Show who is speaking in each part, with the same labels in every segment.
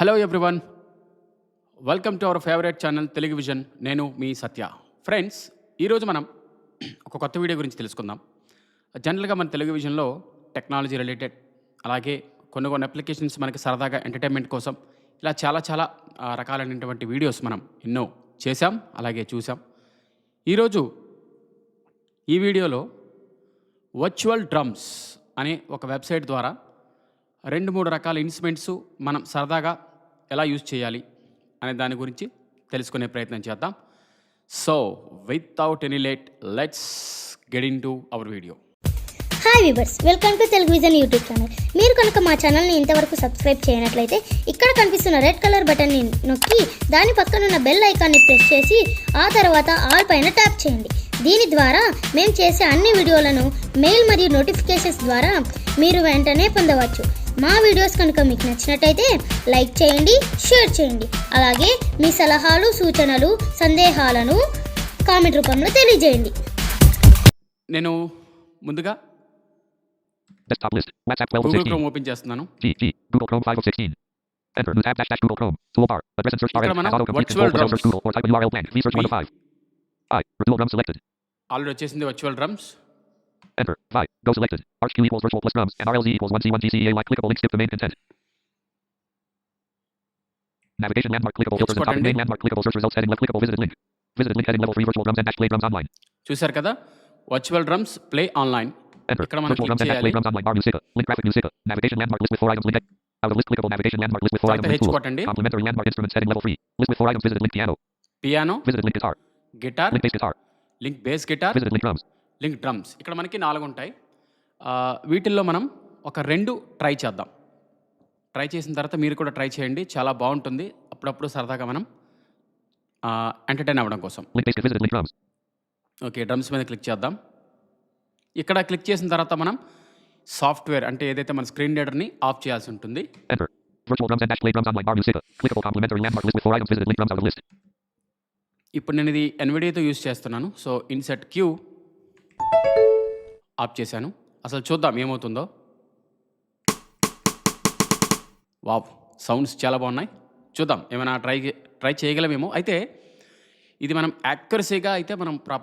Speaker 1: Hello everyone welcome to our favourite channel Telugu vision నేను మీ సత్య. Friends ఈరోజు మనం ఒక కొత్త వీడియో గురించి తెలుసుకుందాం. జనరల్గా మన తెలుగు విజన్లో టెక్నాలజీ రిలేటెడ్ అలాగే కొన్ని కొన్ని అప్లికేషన్స్ మనకి సరదాగా ఎంటర్టైన్మెంట్ కోసం ఇలా చాలా చాలా రకాలైనటువంటి వీడియోస్ మనం ఎన్నో చేశాం అలాగే చూసాం ఈరోజు ఈ వీడియోలో వర్చువల్ డ్రమ్స్ అనే ఒక వెబ్సైట్ ద్వారా రెండు మూడు రకాల ఇన్స్ట్రుమెంట్స్ మనం సరదాగా ఎలా యూజ్ చేయాలి అనే దాని గురించి తెలుసుకునే ప్రయత్నం చేద్దాం. So without any late let's get into our video
Speaker 2: hi viewers welcome to Telugu vision YouTube channel మీరు కనుక మా ఛానల్ని ఇంతవరకు సబ్స్క్రైబ్ చేయనట్లయితే ఇక్కడ కనిపిస్తున్న రెడ్ కలర్ బటన్ని నొక్కి దాని పక్కన ఉన్న బెల్ ఐకాన్ని ప్రెస్ చేసి ఆ తర్వాత ఆల్ పైన ట్యాప్ చేయండి. దీని ద్వారా మేము చేసే అన్ని వీడియోలను మెయిల్ మరియు నోటిఫికేషన్స్ ద్వారా మీరు వెంటనే పొందవచ్చు. మా వీడియోస్ కనుక మీకు నచ్చినట్టయితే లైక్ చేయండి షేర్ చేయండి. అలాగే మీ సలహాలు సూచనలు సందేహాలను కామెంట్ రూపంలో తెలియజేయండి.
Speaker 1: నేను ముందుగా ఆల్రెడీ వచ్చేసింది virtual drums
Speaker 3: Enter. 5. Go selected. Arch Q equals virtual plus drums. And RLZ equals 1C1 GCEA like clickable link skip to main content. Navigation landmark clickable filters and top
Speaker 1: కొట్టండి.
Speaker 3: main landmark clickable search results heading left clickable visited link. Visited link heading level 3 virtual drums and dash play drums online.
Speaker 1: చూశారు కదా virtual drums play online
Speaker 3: Enter.
Speaker 1: ఇక్కడ మనం
Speaker 3: Virtual
Speaker 1: click
Speaker 3: drums and dash play
Speaker 1: చేయాలి.
Speaker 3: drums online bar musica. Link graphic musica. Navigation landmark list with 4 items link. Out of list clickable navigation landmark list with 4
Speaker 1: తర్వాత
Speaker 3: items link
Speaker 1: H
Speaker 3: tool.
Speaker 1: కొట్టండి
Speaker 3: Complementary landmark instruments heading level 3. List with 4 items visited link piano.
Speaker 1: Piano
Speaker 3: Visited link guitar.
Speaker 1: Guitar
Speaker 3: Link bass guitar.
Speaker 1: Link bass guitar
Speaker 3: Visited link drums.
Speaker 1: Link drums. ఇక్కడ మనకి నాలుగు ఉంటాయి వీటిల్లో మనం ఒక రెండు try చేద్దాం. ట్రై చేసిన తర్వాత మీరు కూడా ట్రై చేయండి. చాలా బాగుంటుంది. అప్పుడప్పుడు సరదాగా మనం ఎంటర్టైన్ అవ్వడం కోసం. ఓకే డ్రమ్స్ మీద క్లిక్ చేద్దాం. ఇక్కడ క్లిక్ చేసిన తర్వాత మనం సాఫ్ట్వేర్ అంటే ఏదైతే మన స్క్రీన్ రీడర్ని ఆఫ్ చేయాల్సి ఉంటుంది.
Speaker 3: Enter. Virtual drums and dash play drums online bar musica. Clickable complementary landmark list with 4 items. Visited link drums out of list.
Speaker 1: ఇప్పుడు నేను ఇది ఎన్విడితో యూస్ చేస్తున్నాను. సో ఇన్సెట్ క్యూ ఆప్ చేశాను. అసలు చూద్దాం ఏమవుతుందో. వావ్ సౌండ్స్ చాలా బాగున్నాయి. చూద్దాం ఏమైనా ట్రై ట్రై చేయగలమేమో. అయితే ఇది మనం యాక్యురసీగా అయితే మనం ప్రా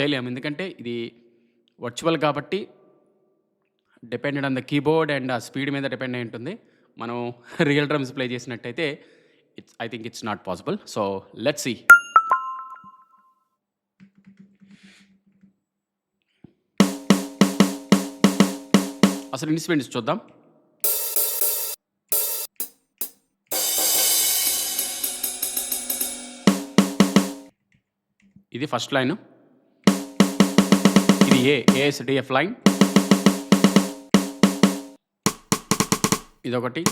Speaker 1: చేయలేము. ఎందుకంటే ఇది వర్చువల్ కాబట్టి dependent on the keyboard and ఆ స్పీడ్ మీద డిపెండ్ అయి ఉంటుంది. మనం రియల్ డ్రమ్స్ ప్లే చేసినట్టయితే it's I think it's not possible. So let's see. అసలు ఇన్స్ట్రుమెంట్స్ చూద్దాం? ఇది ఫస్ట్ లైన్. ఇది ఏ ఏఎస్డిఎఫ్ లైన్. ఇదొకటి.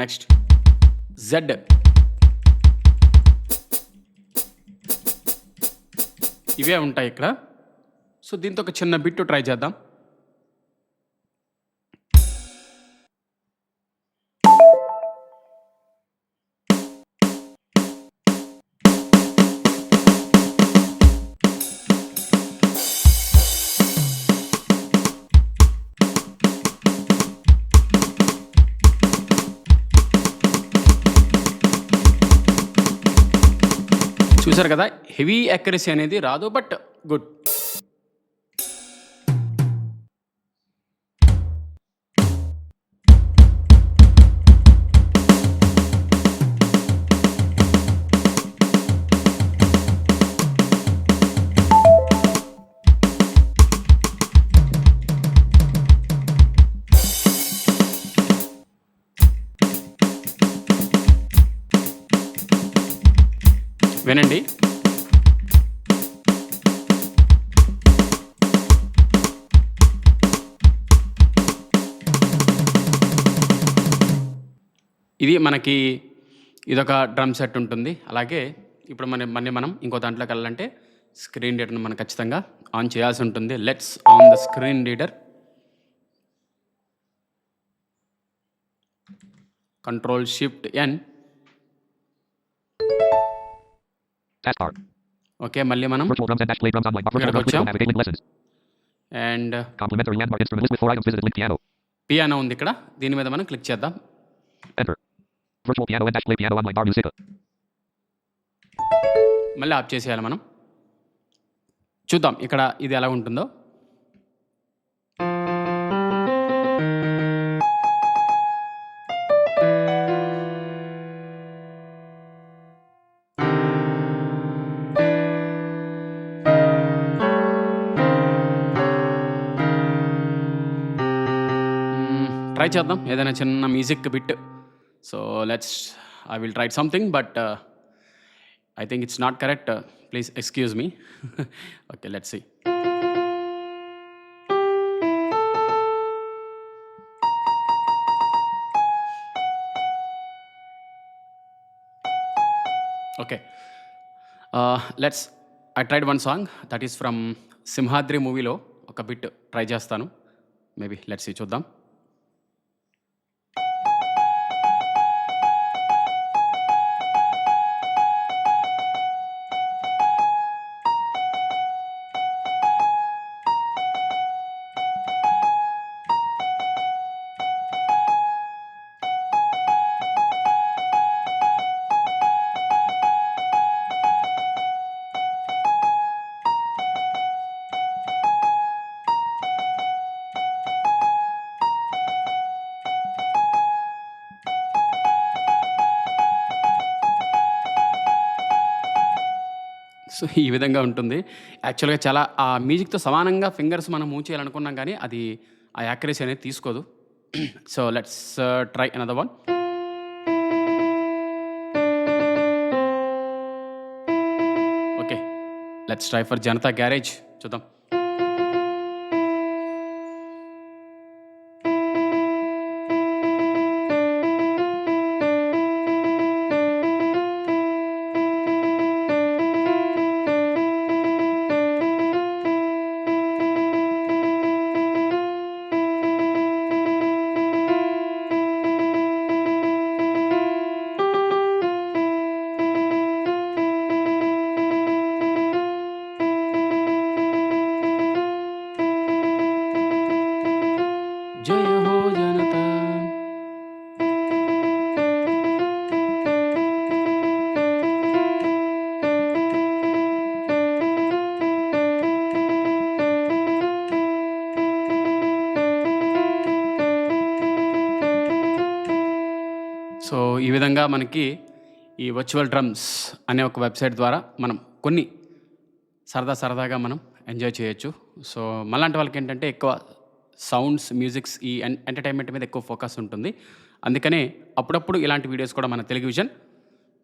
Speaker 1: Next Z. ఇవే ఉంటాయి ఇక్కడ. సో దీంతో ఒక చిన్న బిట్టు ట్రై చేద్దాం. చూసారు కదా హెవీ యాక్యురసీ అనేది రాదు బట్ గుడ్. వినండి. ఇది మనకి ఇదొక డ్రమ్ సెట్ ఉంటుంది. అలాగే ఇప్పుడు మన మళ్ళీ మనం ఇంకో దాంట్లోకి వెళ్ళాలంటే స్క్రీన్ రీడర్ని మనం ఖచ్చితంగా ఆన్ చేయాల్సి ఉంటుంది.
Speaker 3: Let's on the
Speaker 1: screen
Speaker 3: reader control shift N with 4 items visited link piano.
Speaker 1: Piano ఉంది ఇక్కడ దీని మీద మనం క్లిక్ చేద్దాం
Speaker 3: Enter. Virtual piano and dash play piano online bar music.
Speaker 1: మళ్ళీ ఆఫ్ చేసేయాలి మనం చూద్దాం ఇక్కడ ఇది ఎలా ఉంటుందో ట్రై చేద్దాం. ఏదైనా చిన్న music bit so let's I will try something but I think it's not correct please excuse me okay let's see okay let's I tried one song that is from Simhadri మూవీలో ఒక bit try చేస్తాను. Maybe let's చూద్దాం. So ఈ విధంగా ఉంటుంది. యాక్చువల్గా చాలా ఆ మ్యూజిక్తో సమానంగా ఫింగర్స్ మనం మూవ్ చేయాలనుకున్నాం కానీ అది ఆ యాక్యురసీ అనేది తీసుకోదు. So let's try another one. Okay. Let's try for Janatha garage. చూద్దాం. సో ఈ విధంగా మనకి ఈ వర్చువల్ డ్రమ్స్ అనే ఒక వెబ్సైట్ ద్వారా మనం కొన్ని సరదా సరదాగా మనం ఎంజాయ్ చేయొచ్చు. సో మళ్ళాంటి వాళ్ళకి ఏంటంటే ఎక్కువ సౌండ్స్ మ్యూజిక్స్ ఈ ఎన్ ఎంటర్టైన్మెంట్ మీద ఎక్కువ ఫోకస్ ఉంటుంది. అందుకనే అప్పుడప్పుడు ఇలాంటి వీడియోస్ కూడా మన టెలివిజన్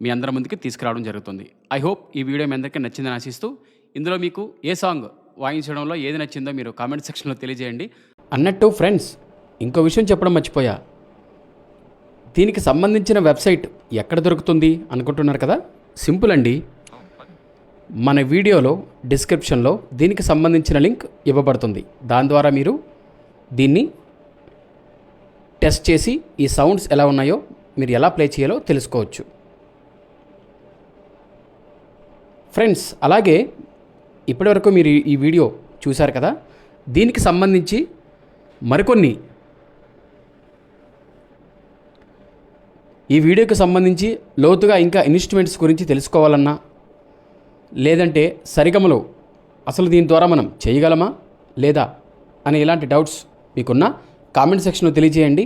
Speaker 1: మీ అందరి ముందుకి తీసుకురావడం జరుగుతుంది. ఐ హోప్ ఈ వీడియో మీ అందరికీ నచ్చిందని ఆశిస్తూ ఇందులో మీకు ఏ సాంగ్ వాయించడంలో ఏది నచ్చిందో మీరు కామెంట్ సెక్షన్లో తెలియజేయండి. అన్నట్టు ఫ్రెండ్స్ ఇంకో విషయం చెప్పడం మర్చిపోయా. దీనికి సంబంధించిన వెబ్సైట్ ఎక్కడ దొరుకుతుంది అనుకుంటున్నారు కదా? సింపుల్ అండి. మన వీడియోలో డిస్క్రిప్షన్లో దీనికి సంబంధించిన లింక్ ఇవ్వబడుతుంది. దాని ద్వారా మీరు దీన్ని టెస్ట్ చేసి ఈ సౌండ్స్ ఎలా ఉన్నాయో మీరు ఎలా ప్లే చేయాలో తెలుసుకోవచ్చు. ఫ్రెండ్స్ అలాగే ఇప్పటివరకు మీరు ఈ- వీడియో చూశారు కదా? దీనికి సంబంధించి మరికొన్ని ఈ వీడియోకి సంబంధించి లోతుగా ఇంకా ఇన్స్ట్రుమెంట్స్ గురించి తెలుసుకోవాలన్నా లేదంటే సరిగమలు అసలు దీని ద్వారా మనం చేయగలమా లేదా అనే ఇలాంటి డౌట్స్ మీకున్న కామెంట్ సెక్షన్లో తెలియజేయండి.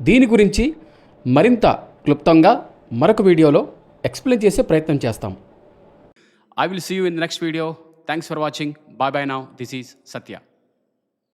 Speaker 1: దీని గురించి మరింత క్లుప్తంగా మరొక వీడియోలో ఎక్స్ప్లెయిన్ చేసే ప్రయత్నం చేస్తాం. I will see you in the next video thanks for watching bye bye now this is Satya